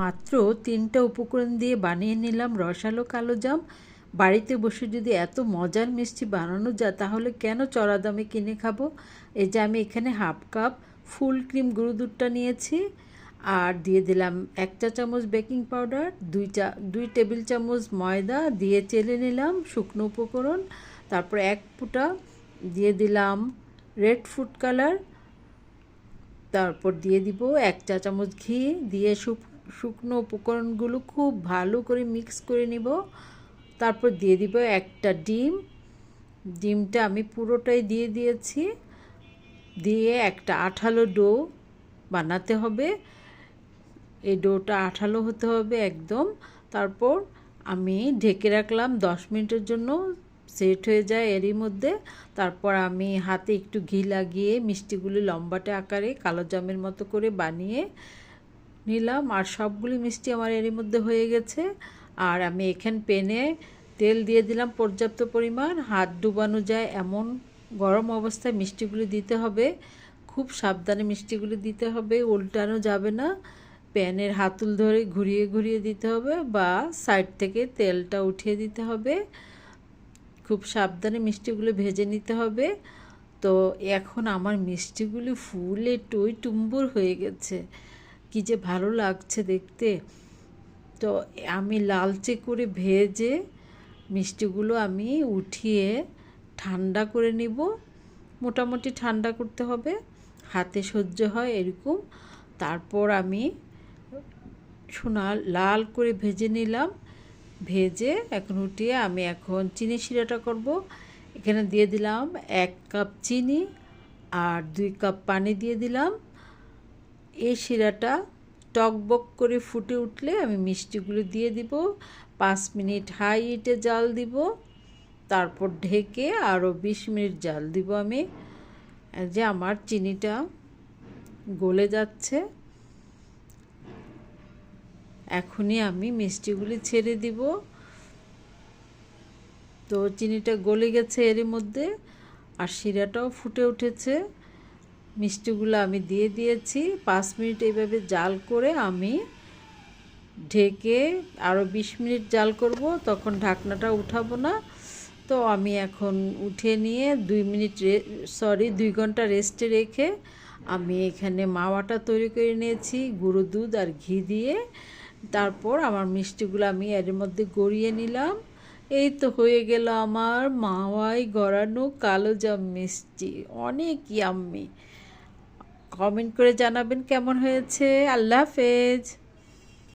মাত্র তিনটা উপকরণ দিয়ে বানিয়ে নিলাম রসালো কালো জাম। বাড়িতে বসে যদি এত মজার মিষ্টি বানানো যায়, তাহলে কেন চড়া দামে কিনে খাব? এই যে আমি এখানে হাফ কাপ ফুল ক্রিম গুঁড়ো দুধটা নিয়েছি আর দিয়ে দিলাম এক চা চামচ বেকিং পাউডার, দুই চা, দুই টেবিল চামচ ময়দা দিয়ে চেলে নিলাম শুকনো উপকরণ। তারপর এক ফুটা দিয়ে দিলাম রেড ফুড কালার। তারপর দিয়ে দিব এক চা চামচ ঘি দিয়ে শুকনো উপকরণগুলো খুব ভালো করে মিক্স করে নিব। তারপর দিয়ে দিব একটা ডিম। ডিমটা আমি পুরোটাই দিয়ে দিয়েছি। দিয়ে একটা আঠালো ডো বানাতে হবে। এই ডোটা আঠালো হতে হবে একদম। তারপর আমি ঢেকে রাখলাম দশ মিনিটের জন্য। সেট হয়ে যায় এরই মধ্যে। তারপর আমি হাতে একটু ঘি লাগিয়ে মিষ্টিগুলি লম্বাটে আকারে কালো জামের মতো করে বানিয়ে নিলাম আর সবগুলি মিষ্টি আমার এরই মধ্যে হয়ে গেছে। আর আমি এখান পেনে তেল দিয়ে দিলাম পর্যাপ্ত পরিমাণ। হাত ডুবানো যায় এমন গরম অবস্থায় মিষ্টিগুলি দিতে হবে। খুব সাবধানে মিষ্টিগুলি দিতে হবে, উল্টানো যাবে না। প্যানের হাতুল ধরে ঘুরিয়ে ঘুরিয়ে দিতে হবে বা সাইড থেকে তেলটা উঠিয়ে দিতে হবে। খুব সাবধানে মিষ্টিগুলো ভেজে নিতে হবে। তো এখন আমার মিষ্টিগুলি ফুলে টই টুম্বুর হয়ে গেছে। কি যে ভালো লাগছে দেখতে। তো আমি লালচে করে ভেজে মিষ্টিগুলো আমি উঠিয়ে ঠান্ডা করে নিব। মোটামুটি ঠান্ডা করতে হবে, হাতে সহ্য হয় এরকম। তারপর আমি সোনা লাল করে ভেজে নিলাম। ভেজে এখন উঠিয়ে আমি এখন চিনি শিরাটা করব। এখানে দিয়ে দিলাম এক কাপ চিনি আর দুই কাপ পানি দিয়ে দিলাম। এই শিরাটা টকবক করে ফুটে উঠলে আমি মিষ্টিগুলো দিয়ে দিব, পাঁচ মিনিট হাই হিটে জাল দিব, তারপর ঢেকে আরও বিশ মিনিট জাল দিব আমি। যে আমার চিনিটা গলে যাচ্ছে। এখনই আমি মিষ্টিগুলি ছেড়ে দিব। তো চিনিটা গলে গেছে এর মধ্যে, আর শিরাটাও ফুটে উঠেছে। মিষ্টিগুলো আমি দিয়ে দিয়েছি। পাঁচ মিনিট এইভাবে জাল করে আমি ঢেকে আরও বিশ মিনিট জাল করব, তখন ঢাকনাটা উঠাবো না। তো আমি এখন উঠে নিয়ে দুই মিনিট সরি দুই ঘণ্টা রেস্টে রেখে আমি এখানে মাওয়াটা তৈরি করে নিয়েছি, গুঁড়ো দুধ আর ঘি দিয়ে। তারপর আমার মিষ্টিগুলো আমি এর মধ্যে গড়িয়ে নিলাম। এই তো হয়ে গেল আমার মাওয়াই গড়ানো কালো জাম মিষ্টি। অনেক ইয়াম্মি কমেন্ট করে জানাবেন কেমন হয়েছে। আল্লাহ হাফেজ।